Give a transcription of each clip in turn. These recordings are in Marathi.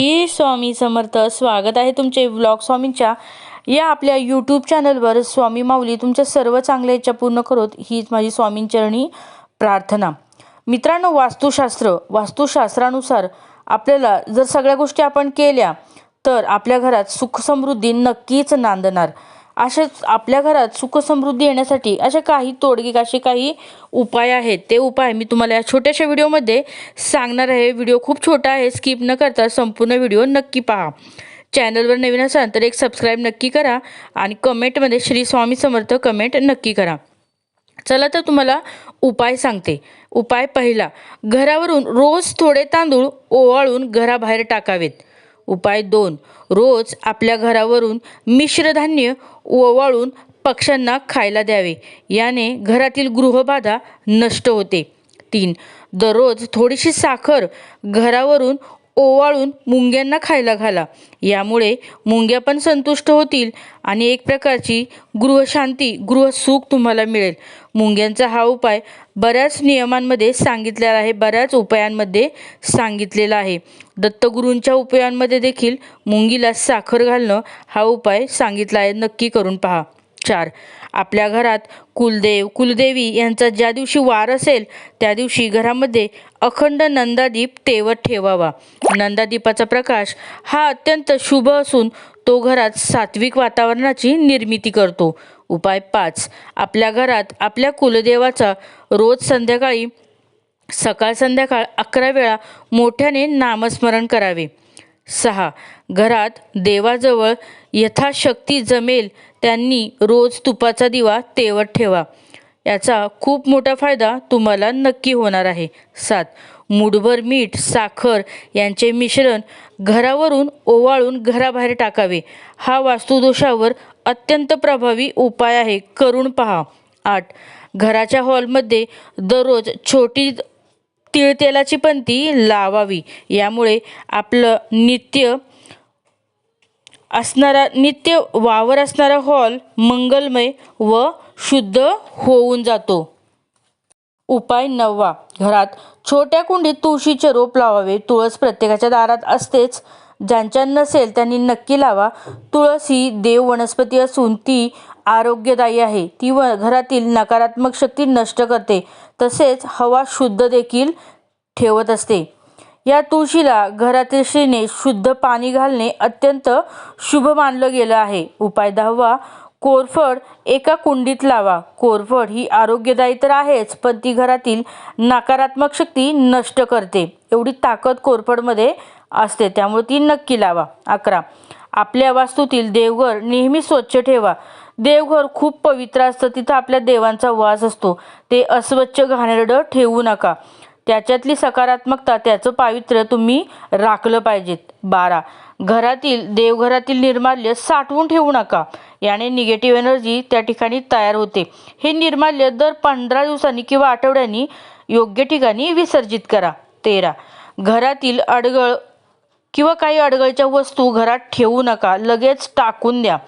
ही स्वामी समर्थ स्वागत आहे तुमचे व्लॉग स्वामींच्या या आपल्या यूट्यूब चॅनलवर स्वामी माऊली तुमच्या सर्व चांगल्या इच्छा पूर्ण करोत. हीच माझी स्वामींचरणी प्रार्थना. मित्रांनो वास्तुशास्त्र वास्तुशास्त्रानुसार आपल्याला जर सगळ्या गोष्टी आपण केल्या तर आपल्या घरात सुख समृद्धी नक्कीच नांदणार. असेच आपल्या घरात सुख समृद्धी येण्यासाठी असे काही तोडगे असे काही उपाय आहेत. ते उपाय मी तुम्हाला या छोट्याशा व्हिडिओमध्ये सांगणार आहे. व्हिडिओ खूप छोटा आहे. स्किप न करता संपूर्ण व्हिडिओ नक्की पहा. चॅनलवर नवीन असाल तर एक सबस्क्राईब नक्की करा आणि कमेंटमध्ये श्री स्वामी समर्थ कमेंट नक्की करा. चला तर तुम्हाला उपाय सांगते. उपाय पहिला घरावरून रोज थोडे तांदूळ ओवाळून घराबाहेर टाकावेत. उपाय दोन. रोज आपल्या घरावरून मिश्रधान्य ओवाळून पक्ष्यांना खायला द्यावे. याने घरातील गृहबाधा नष्ट होते. तीन. दररोज थोडीशी साखर घरावरून ओवाळून मुंग्यांना खायला घाला. यामुळे मुंग्या पण संतुष्ट होतील आणि एक प्रकारची गृहशांती गृहसुख तुम्हाला मिळेल. मुंग्यांचा हा उपाय बऱ्याच नियमांमध्ये सांगितलेला आहे बऱ्याच उपायांमध्ये सांगितलेला आहे. दत्तगुरूंच्या उपायांमध्ये देखील मुंगीला साखर घालणं हा उपाय सांगितला आहे. नक्की करून पहा. चार आपल्या घरात कुलदेव कुलदेवी यांचा ज्या दिवशी वार असेल त्या दिवशी घरामध्ये अखंड नंदादीप तेवत ठेवावा. नंदादीपाचा प्रकाश हा अत्यंत शुभ असून तो घरात सात्विक वातावरणाची निर्मिती करतो. उपाय पाच. आपल्या घरात आपल्या कुलदेवाचा रोज संध्याकाळी सकाळ संध्याकाळ अकरा वेळा मोठ्याने नामस्मरण करावे. सहा. घरात देवाजवळ यथाशक्ती जमेल त्यांनी रोज तुपाचा दिवा तेवत ठेवा. याचा खूप मोठा फायदा तुम्हाला नक्की होणार आहे. सात. मुठभर मीठ साखर यांचे मिश्रण घरावरून ओवाळून घराबाहेर टाकावे. हा वास्तुदोषावर अत्यंत प्रभावी उपाय आहे. करून पहा. आठ. घराच्या हॉलमध्ये दररोज छोटी तिळतेलाची पंती लावावी. यामुळे आपलं नित्य असणारा नित्य वावर असणारा हॉल मंगलमय व शुद्ध होऊन जातो. उपाय नववा. घरात छोट्या कुंडीत तुळशीचे रोप लावावे. तुळस प्रत्येकाच्या दारात असतेच. ज्यांच्या नसेल त्यांनी नक्की लावा. तुळस ही देव वनस्पती असून ती आरोग्यदायी आहे. ती व घरातील नकारात्मक शक्ती नष्ट करते. तसेच हवा शुद्ध देखील ठेवत असते. या तुळशीला घरातील श्रीने शुद्ध पाणी घालणे अत्यंत शुभ मानलं गेलं आहे. उपाय दहावा कोरफड एका कुंडीत लावा. कोरफड ही आरोग्यदायी तर आहेच पण ती घरातील नकारात्मक शक्ती नष्ट करते. एवढी ताकद कोरफडमध्ये असते त्यामुळे ती नक्की लावा. अकरा. आपल्या वास्तूतील देवघर नेहमी स्वच्छ ठेवा. देवघर खूप पवित्र असतं. तिथं आपल्या देवांचा वास असतो. ते अस्वच्छ घाणेरडं ठेवू नका. त्याच्यातली सकारात्मकता त्याचं पावित्र्य तुम्ही राखलं पाहिजेत. बारा. घरातील देवघरातील निर्माल्य साठवून ठेवू नका. याने निगेटिव्ह एनर्जी त्या ठिकाणी तयार होते. हे निर्माल्य दर पंधरा दिवसांनी किंवा आठवड्यांनी योग्य ठिकाणी विसर्जित करा. तेरा. घरातील अडगळ किंवा काही अडगळच्या वस्तू घरात ठेवू नका. लगेच टाकून द्या.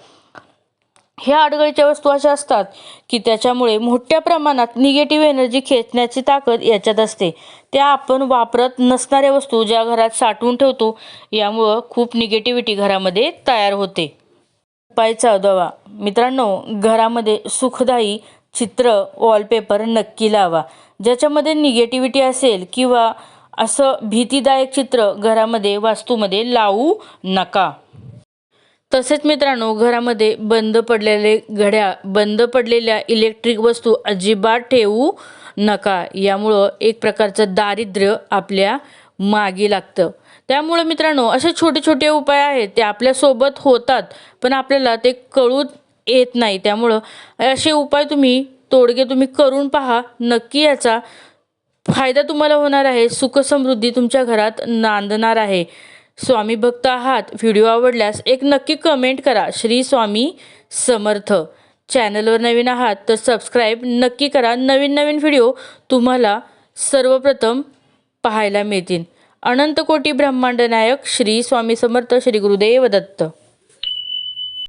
ह्या अडगळीच्या वस्तू अशा असतात की त्याच्यामुळे मोठ्या प्रमाणात निगेटिव्ह एनर्जी खेचण्याची ताकद याच्यात असते. त्या आपण वापरत नसणाऱ्या वस्तू ज्या घरात साठवून ठेवतो यामुळं खूप निगेटिव्हिटी घरामध्ये तयार होते. उपाय चौदावा मित्रांनो घरामध्ये सुखदायी चित्र वॉलपेपर नक्की लावा. ज्याच्यामध्ये निगेटिव्हिटी असेल किंवा असं भीतीदायक चित्र घरामध्ये वास्तूमध्ये लावू नका. तसेच मित्रांनो घरामध्ये बंद पडलेले घड्याळ बंद पडलेल्या इलेक्ट्रिक वस्तू अजिबात ठेवू नका. यामुळं एक प्रकारचं दारिद्र्य आपल्या मागे लागतं. त्यामुळं मित्रांनो असे छोटे छोटे उपाय आहेत ते आपल्यासोबत होतात पण आपल्याला ते कळून येत नाही. त्यामुळं असे उपाय तुम्ही तोडगे तुम्ही करून पहा. नक्की याचा फायदा तुम्हाला होणार आहे. सुखसमृद्धी तुमच्या घरात नांदणार आहे. स्वामी भक्त आहात. व्हिडिओ आवडल्यास एक नक्की कमेंट करा. श्री स्वामी समर्थ. चॅनलवर नवीन आहात तर सबस्क्राईब नक्की करा. नवीन नवीन व्हिडिओ तुम्हाला सर्वप्रथम पाहायला मिळतील. अनंत कोटी ब्रह्मांड नायक श्री स्वामी समर्थ श्री गुरुदेव दत्त.